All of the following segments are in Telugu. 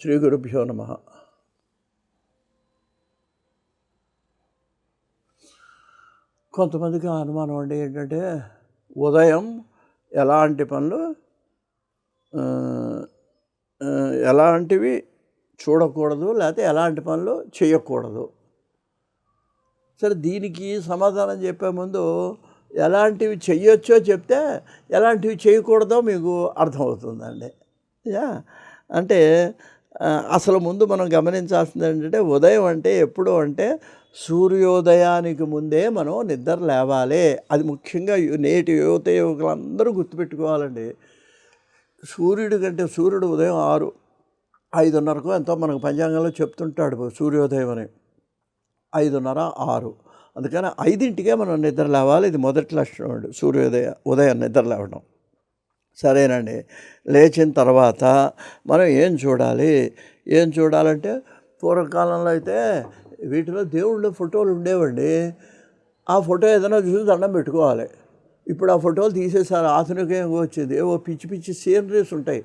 శ్రీ గురుభ్యో నమ. కొంతమందికి అనుమానం అండి ఏంటంటే ఉదయం ఎలాంటి పనులు ఎలాంటివి చూడకూడదు లేకపోతే ఎలాంటి పనులు చేయకూడదు. సరే దీనికి సమాధానం చెప్పే ముందు ఎలాంటివి చెయ్యొచ్చో చెప్తే ఎలాంటివి చేయకూడదో మీకు అర్థమవుతుందండి. యా? అంటే అసలు ముందు మనం గమనించాల్సింది ఏంటంటే ఉదయం అంటే ఎప్పుడు అంటే సూర్యోదయానికి ముందే మనం నిద్ర లేవాలి. అది ముఖ్యంగా నేటి యువత యువకులందరూ గుర్తుపెట్టుకోవాలండి. సూర్యుడి కంటే సూర్యుడు ఉదయం ఆరు ఐదున్నరకు ఎంతో మనకు పంచాంగంలో చెప్తుంటాడు సూర్యోదయం అని. ఐదున్నర ఆరు. అందుకని ఐదింటికే మనం నిద్ర లేవాలి. ఇది మొదటి లక్షణం అండి సూర్యోదయ ఉదయం నిద్ర లేవడం. సరేనండి. లేచిన తర్వాత మనం ఏం చూడాలి? ఏం చూడాలంటే పూర్వకాలంలో అయితే వీటిలో దేవుళ్ళ ఫోటోలు ఉండేవండి. ఆ ఫోటో ఏదైనా చూసి దండం పెట్టుకోవాలి. ఇప్పుడు ఆ ఫోటోలు తీసేసారు. ఆధునికంగా వచ్చింది. ఏవో పిచ్చి పిచ్చి సీనరీస్ ఉంటాయి.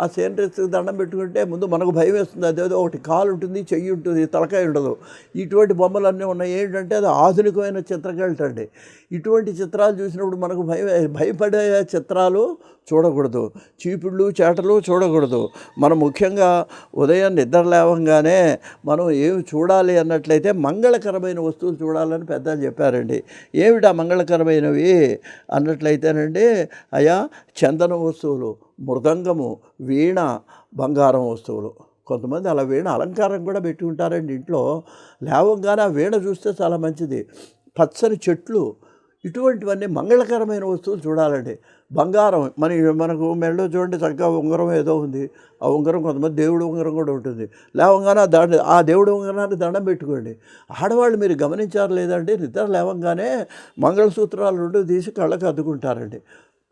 ఆ సీనరీస్ దండం పెట్టుకుంటే ముందు మనకు భయం వేస్తుంది. అదేదో ఒకటి కాలు ఉంటుంది చెయ్యి ఉంటుంది తలకాయ ఉండదు. ఇటువంటి బొమ్మలు అన్నీ ఉన్నాయి. ఏంటంటే అది ఆధునికమైన చిత్రకళటండి ఇటువంటి చిత్రాలు చూసినప్పుడు మనకు భయం భయపడే చిత్రాలు చూడకూడదు. చీపుళ్ళు చేటలు చూడకూడదు. మనం ముఖ్యంగా ఉదయం నిద్ర లేవంగానే మనం ఏమి చూడాలి అన్నట్లయితే మంగళకరమైన వస్తువులు చూడాలని పెద్దలు చెప్పారండి. ఏమిటా మంగళకరమైనవి? అన్నట్లయితేనండి అయా చందన వస్తువులు. మృదంగము వీణ బంగారం వస్తువులు. కొంతమంది అలా వీణ అలంకారం కూడా పెట్టి ఉంటారండి ఇంట్లో. లేవంగానే ఆ వీణ చూస్తే చాలా మంచిది. పచ్చని చెట్లు ఇటువంటివన్నీ మంగళకరమైన వస్తువులు చూడాలండి. బంగారం మన మనకు మెడలో చూడండి చక్కగా ఉంగరం ఏదో ఉంది. ఆ ఉంగరం కొంతమంది దేవుడు ఉంగరం కూడా ఉంటుంది. లేవంగానే ఆ దండ ఆ దేవుడు ఉంగరాన్ని దండం పెట్టుకోండి. ఆడవాళ్ళు మీరు గమనించారు లేదండి నిద్ర లేవంగానే మంగళసూత్రాలు రెండు తీసి కళ్ళకు అద్దుకుంటారండి.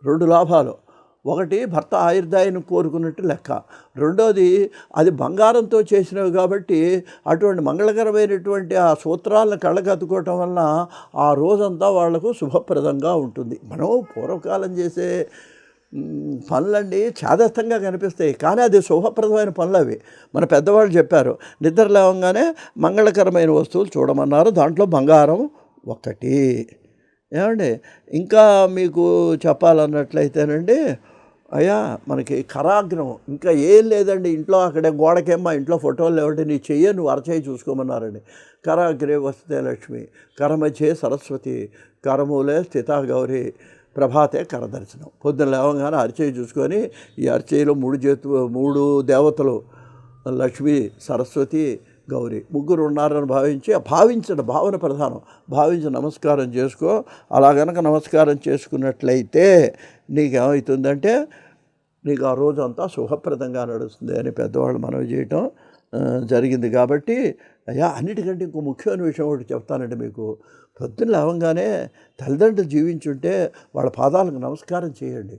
రెండు లాభాలు. ఒకటి భర్త ఆయుర్దాయను కోరుకున్నట్టు లెక్క. రెండోది అది బంగారంతో చేసినవి కాబట్టి అటువంటి మంగళకరమైనటువంటి ఆ సూత్రాలను కళ్ళకత్తుకోవటం వలన ఆ రోజంతా వాళ్ళకు శుభప్రదంగా ఉంటుంది. మనం పూర్వకాలం చేసే పనులండి చాదస్తంగా కనిపిస్తాయి. కానీ అది శుభప్రదమైన పనులు అవి. మన పెద్దవాళ్ళు చెప్పారు నిద్ర లేవగానే మంగళకరమైన వస్తువులు చూడమన్నారు. దాంట్లో బంగారం ఒకటి ఏమండి? ఇంకా మీకు చెప్పాలన్నట్లయితేనండి అయ్యా మనకి కరాగ్రం. ఇంకా ఏం లేదండి ఇంట్లో అక్కడే గోడకేమ్మా ఇంట్లో ఫోటోలు లేవంటే నీ చెయ్యి నువ్వు అరచేయి చూసుకోమన్నారండి. కరాగ్రే వస్తే లక్ష్మి కరమచే సరస్వతి కరమూలే స్థితా గౌరి ప్రభాతే కరదర్శనం. పొద్దున లేవగానే అరచేయి చూసుకొని ఈ అరచేయిలో మూడు చేతు మూడు దేవతలు లక్ష్మి సరస్వతి గౌరీ. ముగ్గురు ఉన్నారని భావించి భావించడం భావించిన భావన ప్రధానం. భావించి నమస్కారం చేసుకో. అలా గనక నమస్కారం చేసుకున్నట్లయితే నీకేమవుతుందంటే నీకు ఆ రోజు అంతా శుభప్రదంగా నడుస్తుంది అని పెద్దవాళ్ళు మనవి చేయటం జరిగింది కాబట్టి అయ్యా అన్నిటికంటే ఇంకో ముఖ్యమైన విషయం ఒకటి చెప్తానండి మీకు. పొద్దున్న లేవంగానే తల్లిదండ్రులు జీవించుంటే వాళ్ళ పాదాలకు నమస్కారం చేయండి.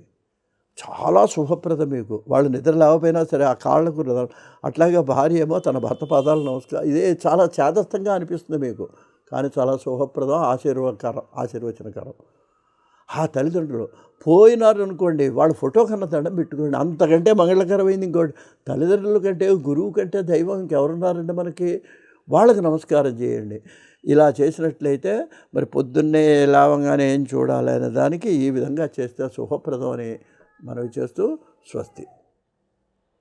చాలా శుభప్రదం మీకు. వాళ్ళు నిద్ర లేకపోయినా సరే ఆ కాళ్ళకు అట్లాగే భార్య ఏమో తన భర్త పాదాలు నమస్కారం ఇదే చాలా చేదస్థంగా అనిపిస్తుంది మీకు. కానీ చాలా శుభప్రదం ఆశీర్వకరం ఆశీర్వచనకరం. ఆ తల్లిదండ్రులు పోయినారు అనుకోండి వాళ్ళ ఫోటో కన్నా దండం పెట్టుకోండి. అంతకంటే మంగళకరమైంది ఇంకోటి తల్లిదండ్రుల కంటే గురువు కంటే దైవం ఇంకెవరున్నారండి మనకి? వాళ్ళకి నమస్కారం చేయండి. ఇలా చేసినట్లయితే మరి పొద్దున్నే లావంగానే ఏం చూడాలి అనే దానికి ఈ విధంగా చేస్తే శుభప్రదం అని మనవి చేస్తూ స్వస్తి.